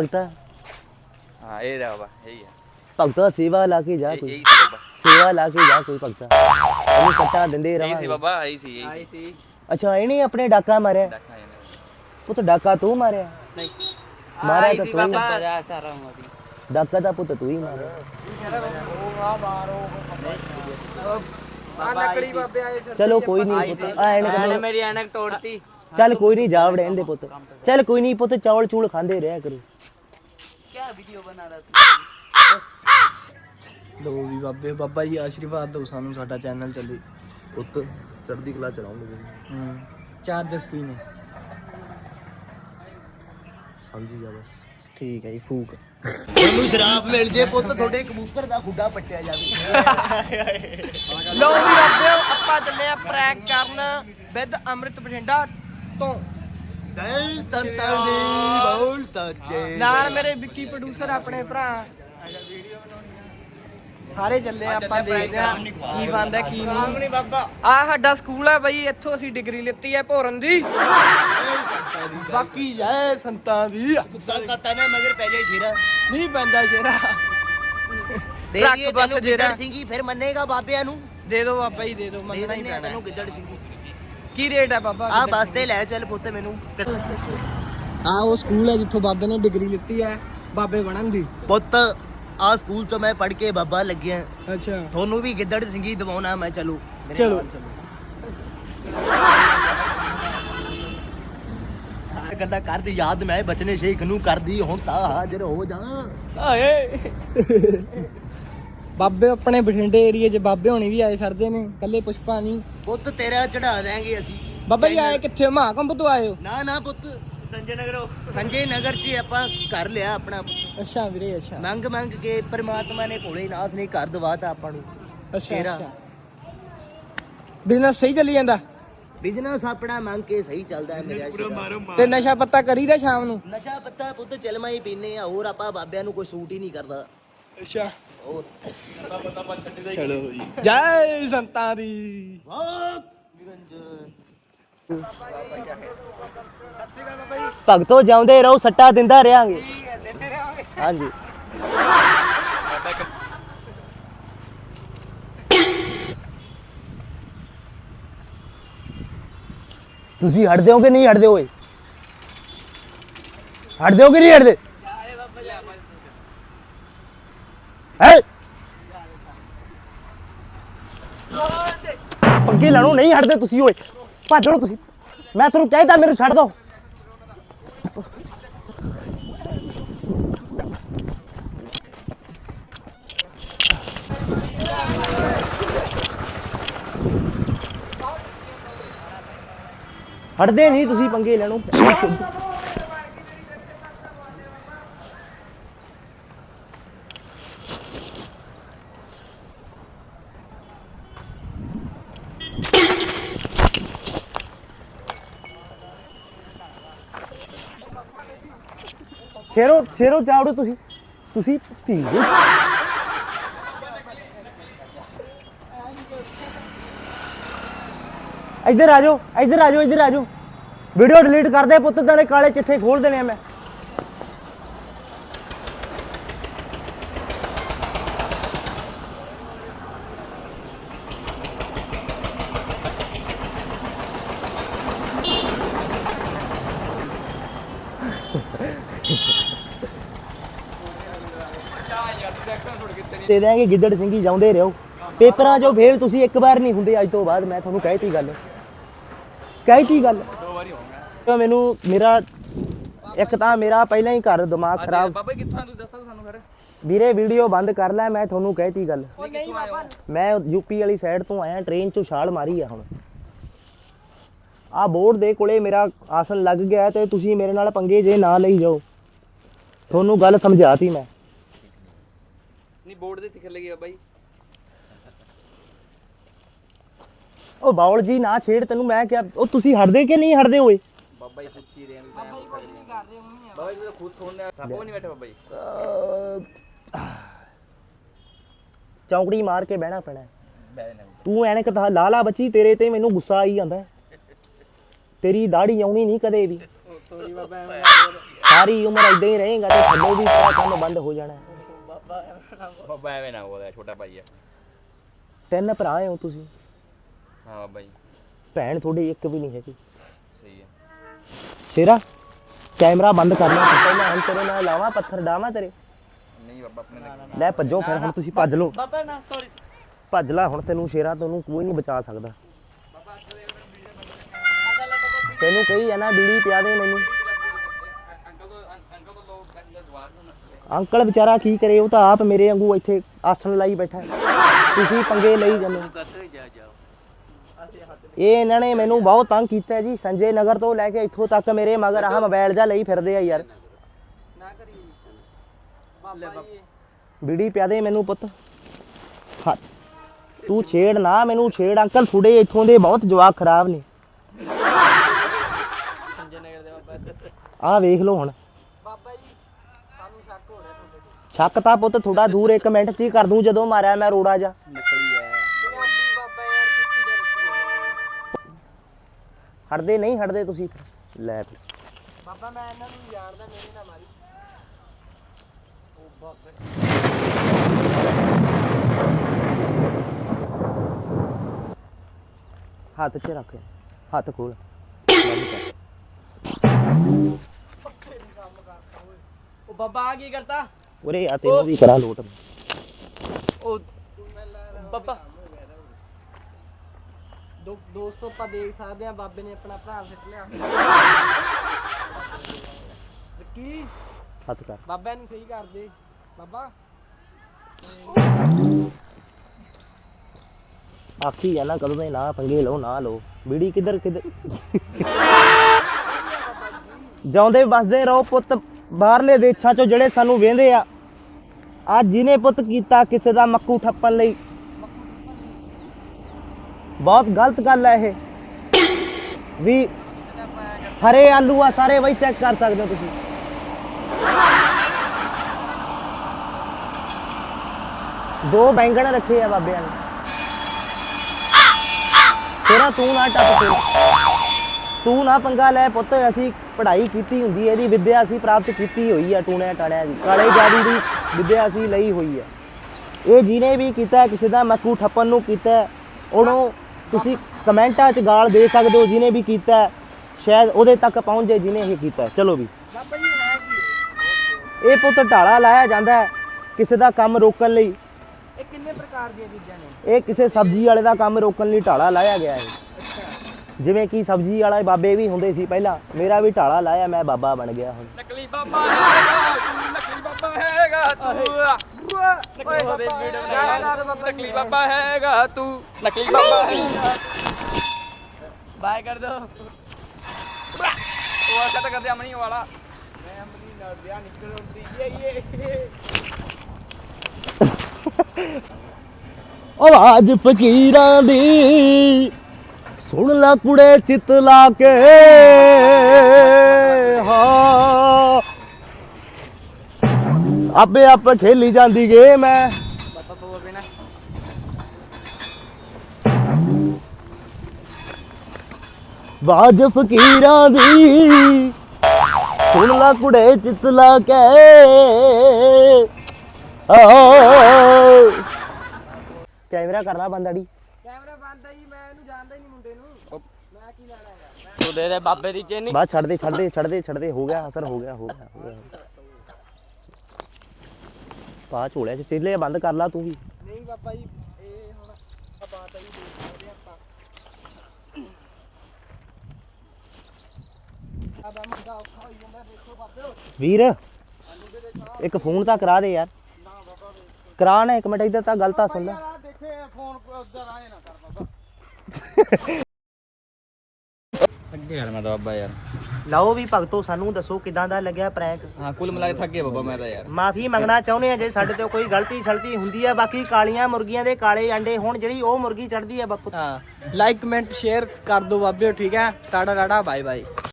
ਭਗਤਾ ਹਾਂ ਇਹ ਰਿਹਾ ਬਾਬਾ ਇਹੀ ਹੈ ਭਗਤਾ ਸੇਵਾ ਲਾ ਕੇ ਜਾ ਇਹ- ਕੋਈ ਇਹੀ ਸੀ ਬਾਬਾ ਸੇਵਾ ਲਾ ਕੇ ਜਾ ਕੋਈ ਭਗਤਾ ਉਹਨੂੰ ਸੱਟਾ ਦਿੰਦੇ ਇਹੀ ਸੀ ਰਹਾਂ ਬਾਬਾ ਇਹੀ ਸੀ ਇਹੀ ਸੀ ਅੱਛਾ ਇਹਨੇ ਆਪਣੇ ਡਾਕਾ ਮਾਰਿਆ ਡਾਕਾ ਇਹਨੇ ਪੁੱਤ ਡਾਕਾ ਤੂੰ ਮਾਰਿਆ ਨਹੀਂ ਮਾਰਿਆ ਤਾਂ ਤੂੰ ਹੀ। ਬੜਾ ਸਾਰਾ ਮੋਦੀ ਡਾਕਾ ਤਾਂ ਪੁੱਤ ਤੂੰ ਹੀ ਮਾਰਿਆ ਆ ਨਕਲੀ ਬਾਬੇ ਆਏ ਫਿਰ ਚਲੋ ਕੋਈ ਨਹੀਂ ਪੁੱਤ ਚੱਲ ਕੋਈ ਨਹੀਂ ਜਾ ਵੜੇਂ ਦੇ ਪੁੱਤ। ਚੱਲ ਕੋਈ ਨਹੀਂ ਪੁੱਤ ਚੌਲ ਚੂਲ ਖਾਂਦੇ ਰਿਹਾ ਕਰੋ। ਕੀ ਵੀਡੀਓ ਬਣਾ ਰਹਾ ਤੂੰ? ਲੋ ਵੀ ਬਾਬੇ ਬਾਬਾ ਜੀ ਆਸ਼ੀਰਵਾਦ ਦਿਓ ਸਾਨੂੰ ਸਾਡਾ ਚੈਨਲ ਚੱਲੇ। ਪੁੱਤ ਚੜ੍ਹਦੀ ਕਲਾ ਚਲਾਉਂਗੇ ਹੂੰ ਚਾਰਜ ਸਕਰੀਨ ਸਮਝੀ ਜਾ ਬਸ। ਠੀਕ ਹੈ ਜੀ ਫੂਕ। ਤੁਹਾਨੂੰ ਸ਼ਰਾਬ ਮਿਲ ਜੇ ਪੁੱਤ ਤੁਹਾਡੇ ਕਬੂਤਰ ਦਾ ਖੁੱਡਾ ਪੱਟਿਆ ਜਾਵੇ। ਲੋ ਵੀ ਬਾਬੇ ਆਪਾਂ ਚੱਲੇ ਆ ਪ੍ਰੈਂਕ ਕਰਨ। ਵਿਦ ਅੰਮ੍ਰਿਤ ਬਠਿੰਡਾ ਤੋਂ। ਜੈ ਸੰਤਾਂ ਦੀ ਬੋਲ ਸੱਚੇ ਨਾਲ ਮੇਰੇ ਵਿੱਕੀ ਪ੍ਰੋਡਿਊਸਰ ਆਪਣੇ ਭਰਾ। ਸਾਰੇ ਚੱਲੇ ਆ, ਆਪਾਂ ਦੇਖਦੇ ਆ ਕੀ ਬਣਦਾ ਕੀ ਨਹੀਂ। ਆ ਸਾਡਾ ਸਕੂਲ ਹੈ ਬਈ ਇੱਥੋਂ ਅਸੀਂ ਡਿਗਰੀ ਲਿੱਤੀ ਹੈ ਭੋਰਨ ਦੀ। ਬਾਕੀ ਜੈ ਸੰਤਾਂ ਦੀ। ਕੁੱਤਾ ਕਾਤਾ ਨੇ ਮਗਰ ਪਹਿਲੇ ਸ਼ੇਰਾ। ਨਹੀਂ ਪੈਂਦਾ ਸ਼ੇਰਾ। ਦੇ ਰੱਖ ਦੀਏ ਬਸ ਤੈਨੂੰ ਜਿਹੜਾ। ਗਿੱਦੜ ਸਿੰਘੀ ਫਿਰ ਮੰਨੇਗਾ ਬਾਬਿਆਂ ਨੂੰ। ਦੇ ਦਿਓ ਬਾਬਾ ਜੀ ਦੇ ਦਿਓ ਦੇ ਮੰਨਣਾ ਹੀ ਆ ਪੈਣਾ। ਤੈਨੂੰ ਗਿੱਦੜ ਸਿੰਘੀ ਕੀ ਰੇਟ ਹੈ ਬਾਬਾ? ਆ ਬਸ ਤੇ ਲੈ ਚੱਲ ਪੁੱਤ ਮੈਨੂੰ। ਆ ਉਹ ਸਕੂਲ ਹੈ ਜਿੱਥੋਂ ਬਾਬੇ ਨੇ ਡਿਗਰੀ ਲਿੱਤੀ ਹੈ ਬਾਬੇ ਬਣਨ ਦੀ। ਪੁੱਤ ਆ ਸਕੂਲ ਚ ਮੈਂ ਪੜ ਕੇ ਬਾਬਾ ਲੱਗਿਆ। ਅੱਛਾ। ਤੁਹਾਨੂੰ ਵੀ ਗਿੱਦੜ ਸਿੰਘੀ ਦਵਾਉਣਾ ਮੈਂ ਚਲੋ। ਚਲੋ। ਗੱਲਾਂ ਕਰਦੀ ਯਾਦ ਮੈਂ ਬਚਨੇ ਸ਼ੇਖ ਨੂੰ ਕਰਦੀ ਹੁਣ ਤਾਂ ਹਾਜ਼ਰ ਹੋ ਜਾ। ਆਏ। ਬਾਬੇ ਆਪਣੇ ਬਠਿੰਡੇ ਏਰੀਏ 'ਚ ਬਾਬੇ ਹੋਣੀ ਵੀ ਆਏ ਫਿਰਦੇ ਨੇ ਕੱਲੇ ਪੁਸ਼ਪਾ ਨਹੀਂ। ਪੁੱਤ ਤੇਰਾ ਚੜਾ ਦੇਾਂਗੇ ਅਸੀਂ। ਬਾਬਾ ਜੀ ਆਏ ਕਿੱਥੇ ਮਹਾਕੰਭ ਤੋਂ ਆਏ ਹੋ? ਨਾ ਨਾ ਪੁੱਤ। ਸੰਜੇ ਨਗਰੋਂ ਸੰਜੇ ਨਗਰ 'ਚ ਆਪਾਂ ਕਰ ਲਿਆ ਆਪਣਾ। ਅੱਛਾ ਵੀਰੇ ਅੱਛਾ। ਮੰਗ ਮੰਗ ਕੇ ਪ੍ਰਮਾਤਮਾ ਨੇ ਭੋਲੇਨਾਥ ਨੇ ਘਰ ਦਵਾਤਾ ਆਪਾਂ ਨੂੰ। ਅੱਛਾ। ਅੱਛਾ। ਬਿਜ਼ਨਸ ਸਹੀ ਚੱਲੀ ਜਾਂਦਾ? ਬਿਜ਼ਨਸ ਆਪਣਾ ਮੰਗ ਕੇ ਸਹੀ ਚੱਲਦਾ ਹੈ ਮੇਰੇ ਆਸ਼ੀਰਵਾਦ ਤੇ ਨਸ਼ਾ ਪੱਤਾ ਕਰੀਦਾ ਸ਼ਾਮ ਨੂੰ? ਨਸ਼ਾ ਪੱਤਾ ਪੁੱਤ ਚਲਮਾ ਹੀ ਪੀਨੇ ਆ ਹੋਰ ਆਪਾਂ ਬਾਬਿਆਂ ਨੂੰ ਕੋਈ ਸੂਟ ਹੀ ਨਹੀਂ ਕਰਦਾ। ਅੱਛਾ। ਹੋਰ। ਚਲੋ ਜੀ। ਜੈ ਸੰਤਾਂ ਦੀ ਭਗਤੋ ਜਾਉਂਦੇ ਰਹੋ ਸੱਟਾ ਦਿੰਦਾ ਰਹਾਂਗੇ। ਹਾਂਜੀ। ਤੁਸੀਂ ਹਟਦੇ ਹੋ ਕਿ ਨਹੀਂ ਹਟਦੇ ਓਏ ਹਟਦੇ ਹੋ ਕਿ ਨਹੀਂ ਹਟਦੇ? ਹੈ। ਪੰਗੇ ਲੈਣੋਂ ਨਹੀਂ ਹਟਦੇ ਤੁਸੀਂ ਓਏ। ਭੱਜ ਤੁਸੀਂ। ਮੈਂ ਤੁਹਾਨੂੰ ਕਹਿਦਾ ਮੈਨੂੰ ਛੱਡ ਦੋ। ਹਟਦੇ ਨਹੀਂ ਤੁਸੀਂ ਪੰਗੇ ਲੈਣੋਂ। ਛੇਰੋ ਛੇਰੋ ਚਾਵੜੋ ਤੁਸੀਂ। ਤੁਸੀਂ ਧੀ ਇੱਧਰ ਆ ਜਾਓ, ਇੱਧਰ ਆ ਜਾਓ, ਇੱਧਰ ਆ ਜਾਓ। ਵੀਡੀਓ ਡਿਲੀਟ ਕਰ ਦੇ ਪੁੱਤ ਤੇਰੇ ਕਾਲੇ ਚਿੱਠੇ ਖੋਲ ਦੇਣੇ ਆ ਮੈਂ। ਦੇ ਦਿਆਂਗੇ ਗਿੱਦੜ ਸਿੰਘੀ ਜਾਉਂਦੇ ਰਹੋ। ਪੇਪਰਾਂ 'ਚੋਂ ਫੇਲ ਤੁਸੀਂ ਇੱਕ ਵਾਰ ਨਹੀਂ ਹੁੰਦੇ ਅੱਜ ਤੋਂ ਬਾਅਦ ਮੈਂ ਤੁਹਾਨੂੰ ਕਹਿਤੀ ਗੱਲ। ਕਹਿਤੀ ਗੱਲ। ਦੋ ਵਾਰੀ ਹੋ ਗਿਆ ਮੈਨੂੰ ਮੇਰਾ ਇੱਕ ਤਾਂ ਮੇਰਾ ਪਹਿਲਾਂ ਹੀ ਘਰ ਦਿਮਾਗ ਖਰਾਬ। ਬਾਬਾ ਜੀ ਕਿੱਥੋਂ ਆ ਤੁਸੀਂ? ਦੱਸੋ ਸਾਨੂੰ ਫਿਰ। ਵੀਰੇ ਵੀਡੀਓ ਬੰਦ ਕਰ ਲੈ ਮੈਂ ਤੁਹਾਨੂੰ ਕਹਿਤੀ ਗੱਲ। ਨਹੀਂ ਬਾਬਾ। ਮੈਂ ਯੂਪੀ ਵਾਲੀ ਸਾਈਡ ਤੋਂ ਆਇਆ ਟ੍ਰੇਨ 'ਚੋਂ ਛਾਲ ਮਾਰੀ ਆ ਹੁਣ। ਆ ਬੋਰਡ ਦੇ ਕੋਲੇ ਮੇਰਾ ਆਸਨ ਲੱਗ ਗਿਆ ਤੇ ਤੁਸੀਂ ਮੇਰੇ ਨਾਲ ਪੰਗੇ ਜੇ ਨਾ ਲਈ ਜਾਓ। ਤੁਹਾਨੂੰ ਗੱਲ ਸਮਝਾਤੀ ਮੈਂ। ਨਹੀਂ ਬੋਰਡ ਦੇ ਥੱਲੇ ਗਿਆ ਬਾਈ। ਉਹ ਬਾਉਲ ਜੀ ਨਾ ਛੇੜ ਤੈਨੂੰ ਮੈਂ ਕਿਹਾ ਉਹ ਤੁਸੀਂ ਹਟਦੇ ਕਿ ਨਹੀਂ ਹਟਦੇ ਓਏ ਬਾਬਾ ਜੀ ਪੁੱਛੀ ਰਹੇ ਨੇ ਬਾਬਾ ਜੀ ਤਾਂ ਖੁਦ ਸੁਣਨੇ ਸਾਬੋ ਨਹੀਂ ਬੈਠਾ ਬਾਬਾ ਜੀ। ਚੌਂਕੜੀ ਮਾਰ ਕੇ ਬਹਿਣਾ ਪੈਣਾ। ਤੂੰ ਐਨਕ ਤਾਂ ਲਾ ਲਾ ਬੱਚੀ ਤੇਰੇ ਤੇ ਮੈਨੂੰ ਗੁੱਸਾ ਆਈ ਜਾਂਦਾ। ਤੇਰੀ ਦਾੜੀ ਆਉਣੀ ਨਹੀਂ ਕਦੇ ਵੀ। ਸੋਰੀ ਬਾਬਾ ਸਾਰੀ ਉਮਰ ਇਦਾਂ ਹੀ ਰਹੇਗਾ ਤੇ ਥੱਲੇ ਵੀ ਤੇਰਾ ਕੰਮ ਬੰਦ ਹੋ ਜਾਣਾ। ਹੈ। ਬਾਬਾ ਐਵੇਂ ਨਾ ਬੋਲਿਆ ਛੋਟਾ ਭਾਈ ਆ। ਤਿੰਨ ਭਰਾ ਹੋ ਤੁਸੀਂ? ਹਾਂ ਬਾਬਾ ਜੀ। ਭੈਣ ਤੁਹਾਡੀ ਇੱਕ ਵੀ ਨਹੀਂ ਹੈਗੀ। ਸਹੀ ਹੈ ਸ਼ੇਰਾ ਕੈਮਰਾ ਬੰਦ ਕਰ ਲੈ। ਪਹਿਲਾਂ ਹੁਣ ਤੇਰੇ ਨਾਲ ਲਾਵਾਂ ਪੱਥਰ ਡਾਵਾਂ ਤੇਰੇ। ਨਹੀਂ ਬਾਬਾ ਆਪਣੇ ਨਾਲ। ਲੈ ਭੱਜੋ ਫਿਰ ਹੁਣ ਤੁਸੀਂ ਭੱਜ ਲਓ। ਬਾਬਾ ਨਾ ਸੋਰੀ ਭੱਜ ਲੈ ਹੁਣ ਤੈਨੂੰ ਸ਼ੇਰਾ ਤੈਨੂੰ ਕੋਈ ਨਹੀਂ ਬਚਾ ਸਕਦਾ। ਤੈਨੂੰ ਕਹੀ ਜਾਣਾ ਬੀੜੀ ਪਿਆ ਦੇ ਮੈਨੂੰ। ਅੰਕਲ ਤੋਂ ਅੰਕਲ ਤੋਂ ਲੋਕ ਕਹਿੰਦੇ ਦਵਾਰ ਨੂੰ। ਅੰਕਲ ਵਿਚਾਰਾ ਕੀ ਕਰੇ, ਉਹ ਤਾਂ ਆਪ ਮੇਰੇ ਵਾਂਗੂ ਇੱਥੇ ਆਸਣ ਲਾਈ ਬੈਠਾ ਤੁਸੀਂ ਪੰਗੇ ਲਈ ਜਾਂਦੇ ਇਹ ਇਹਨਾਂ ਨੇ ਮੈਨੂੰ ਬਹੁਤ ਤੰਗ ਕੀਤਾ ਜੀ, ਸੰਜੇ ਨਗਰ ਤੋਂ ਲੈ ਕੇ ਇੱਥੋਂ ਤੱਕ ਮੇਰੇ ਮਗਰ ਆਹ ਮੋਬਾਈਲ ਜਾ ਲਈ ਫਿਰਦੇ ਆ ਯਾਰ। ਨਾ ਕਰੀ ਬੀੜੀ ਪਿਆਦੇ ਮੈਨੂੰ ਪੁੱਤ। ਤੂੰ ਛੇੜ ਨਾ, ਮੈਨੂੰ ਛੇੜ। ਅੰਕਲ ਥੋੜੇ ਇੱਥੋਂ ਦੇ ਬਹੁਤ ਜਵਾਬ ਖਰਾਬ ਨੇ। ਆ ਵੇਖ ਲਓ ਹੁਣ। ਤੇ ਛੱਕ ਤਾਂ ਪੁੱਤ ਥੋੜਾ ਦੂਰ ਇੱਕ ਮਿੰਟ ਚ ਹੀ ਕਰ ਦੂੰ ਜਦੋਂ ਮਾਰਿਆ ਮੈਂ ਰੋੜਾ ਜਾ। ਹਟਦੇ ਨਹੀਂ ਹਟਦੇ ਤੁਸੀਂ ਲੈ ਫਿਰ। ਬਾਬਾ ਮੈਂ ਇਹਨਾਂ ਨੂੰ ਜਾਣਦਾ ਮੇਰੇ ਨਾਲ ਮਾਰੀ। ਉਹ ਬਾਬੇ ਹੱਥ 'ਚ ਰੱਖ। ਹੱਥ ਖੋਲ। ਉਹ ਬਾਬਾ ਆ ਕੀ ਕਰਤਾ? ਉਰੇ ਆ ਤੈਨੂੰ ਵੀ ਕਰਾ ਲੋਟ। ਉਹ ਬਾਬਾ। ਦੋ ਦੋਸਤੋ ਆਪਾਂ ਦੇਖ ਸਕਦੇ ਆ ਬਾਬੇ ਨੇ ਆਪਣਾ ਭਰਾ ਸਿੱਟ ਲਿਆ। ਕੀ? ਹੱਥ ਕਰ। ਬਾਬਾ ਨੂੰ ਸਹੀ ਕਰ ਦੇ। ਬਾਬਾ। ਆਖੀ ਆ ਨਾ ਕਦੋਂ ਦੇ ਨਾ ਪੰਗੇ ਲਓ ਨਾ ਲਓ। ਬੀੜੀ ਕਿੱਧਰ ਕਿੱਧਰ ਜਾਉਂਦੇ ਵਸਦੇ ਰਹੋ ਪੁੱਤ। ਬਾਹਰਲੇ ਦੇਸ਼ਾਂ ਚੋਂ ਜਿਹੜੇ ਸਾਨੂੰ ਵੇਂਦੇ ਆ ਆ ਜਿਹਨੇ ਪੁੱਤ ਕੀਤਾ ਕਿਸੇ ਦਾ ਮੱਕੂ ਠੱਪਣ ਲਈ। ਬਹੁਤ ਗਲਤ ਗੱਲ ਹੈ ਇਹ। ਵੀ ਹਰੇ ਆਲੂ ਆ, ਸਾਰੇ ਵਈ ਚੈੱਕ ਕਰ ਸਕਦੇ ਹੋ ਤੁਸੀਂ। ਦੋ ਬੈਂਗਣ ਰੱਖੇ ਆ ਬਾਬਿਆਂ ਨੇ। ਤੇਰਾ ਤੂੰ ਨਾ ਟੱਪ ਤੂੰ। ਤੂੰ ਨਾ ਪੰਗਾ ਲੈ ਪੁੱਤ, ਅਸੀਂ ਪੜ੍ਹਾਈ ਕੀਤੀ ਹੁੰਦੀ ਹੈ ਇਹਦੀ ਵਿੱਦਿਆ ਅਸੀਂ ਪ੍ਰਾਪਤ ਕੀਤੀ ਹੋਈ ਹੈ ਟੂਣਿਆਂ ਟਾਣਿਆਂ ਦੀ। ਕਾਲੇ ਜਾਦੀ ਦੀ ਵਿੱਦਿਆ ਅਸੀਂ ਲਈ ਹੋਈ ਹੈ। ਇਹ ਜਿਹਨੇ ਵੀ ਕੀਤਾ ਕਿਸੇ ਦਾ ਮੱਕੂ ਠੱਪਣ ਨੂੰ ਕੀਤਾ ਉਹਨੂੰ ਤੁਸੀਂ ਕਮੈਂਟਾਂ 'ਚ ਗਾਲ ਦੇ ਸਕਦੇ ਹੋ ਜਿਹਨੇ ਵੀ ਕੀਤਾ ਸ਼ਾਇਦ ਉਹਦੇ ਤੱਕ ਪਹੁੰਚ ਜਾਏ ਜਿਹਨੇ ਇਹ ਕੀਤਾ। ਚਲੋ ਵੀ। ਇਹ ਪੁੱਤ ਢਾਲਾ ਲਾਇਆ ਜਾਂਦਾ ਕਿਸੇ ਦਾ ਕੰਮ ਰੋਕਣ ਲਈ। ਇਹ ਕਿੰਨੇ ਪ੍ਰਕਾਰ ਦੀਆਂ ਚੀਜ਼ਾਂ ਨੇ? ਇਹ ਕਿਸੇ ਸਬਜ਼ੀ ਵਾਲੇ ਦਾ ਕੰਮ ਰੋਕਣ ਲਈ ਢਾਲਾ ਲਾਇਆ ਗਿਆ ਹੈ। ਜਿਵੇਂ ਕਿ ਸਬਜ਼ੀ ਵਾਲੇ ਬਾਬੇ ਵੀ ਹੁੰਦੇ ਸੀ ਪਹਿਲਾਂ ਮੇਰਾ ਵੀ ਢਾਲਾ ਲਾਇਆ ਮੈਂ ਬਾਬਾ ਬਣ ਗਿਆ ਹੁਣ। ਨਕਲੀ ਬਾਬਾ ਹੈਗਾ ਤੂੰ ਨਕਲੀ ਬਾਬਾ ਹੈਗਾ ਤੂੰ। ਓਏ ਬਾਬਾ ਨਕਲੀ ਬਾਬਾ ਹੈਗਾ ਤੂੰ। ਨਕਲੀ ਬਾਬਾ ਹੈਗਾ। ਬਾਏ ਕਰ ਦੋ। ਉਹ ਤਾਂ ਕਰਦੇ ਅਮਣੀ ਵਾਲਾ। ਮੈਂ ਅਮਲੀ ਨਾਲ ਵਿਆਹ ਨਿਕਲ ਹੁੰਦੀ ਇਹ ਇਹ। ਆਵਾਜ਼ ਫਕੀਰਾਂ ਦੀ। ਸੁਣ ਲੈ ਕੁੜੇ ਚਿੱਤ ਲਾ ਕੇ। ਹਾਂ। ਆਪੇ ਆਪ ਖੇਲੀ ਜਾਂਦੀ ਗੇਮ ਹੈ ਬਾਜ ਫਕੀਰਾਂ ਦੀ। ਸੁਣ ਲੈ ਕੁੜੇ ਚਿੱਤ ਲਾ ਕੇ। ਕੈਮਰਾ ਕਰਨਾ ਬੰਦੜੀ ਕੈਮਰਾ ਬੰਦ ਹੈ ਜੀ ਮੈਂ। ਜਾਣਦਾ ਹੀ ਨਹੀਂ ਹੋ ਗਿਆ ਬੰਦ ਕਰ ਲਾ ਤੂੰ ਵੀ। ਵੀਰ ਇੱਕ ਫੋਨ ਤਾਂ ਕਰਾ ਦੇ ਯਾਰ। ਨਾ ਕਰਾ ਨਾ ਇੱਕ ਮਿੰਟ ਇਧਰ ਤਾਂ ਗਲਤ ਆ ਸੁਣ ਲੈ। ਦੇਖੇ ਫੋਨ ਉਧਰ ਆਏ ਨਾ ਕਰ ਬਾਬਾ ਅੱਗੇ ਯਾਰ ਮੈਂ ਤਾਂ ਬਾਬਾ ਯਾਰ। ਲਓ ਵੀ ਭਗਤੋ ਸਾਨੂੰ ਦੱਸੋ ਕਿਦਾਂ ਦਾ ਲੱਗਿਆ ਪ੍ਰੈਂਕ ਹਾਂ ਕੁੱਲ ਮਿਲਾ ਕੇ ਥੱਕ ਗਿਆ ਬਾਬਾ ਮੈਂ ਤਾਂ ਯਾਰ। ਮਾਫੀ ਮੰਗਣਾ ਚਾਹੁੰਦੇ ਆ ਜੇ ਸਾਡੇ ਤੋਂ ਕੋਈ ਗਲਤੀ ਛਲਤੀ ਹੁੰਦੀ ਹੈ ਬਾਕੀ ਕਾਲੀਆਂ ਮੁਰਗੀਆਂ ਦੇ ਕਾਲੇ ਅੰਡੇ ਹੁਣ ਜਿਹੜੀ ਉਹ ਮੁਰਗੀ ਚੜਦੀ ਹੈ ਬਾਪੂ। ਹਾਂ ਲਾਈਕ ਕਮੈਂਟ ਸ਼ੇਅਰ ਕਰ ਦਿਓ ਬਾਬਿਓ ਠੀਕ ਹੈ? Tata tata bye bye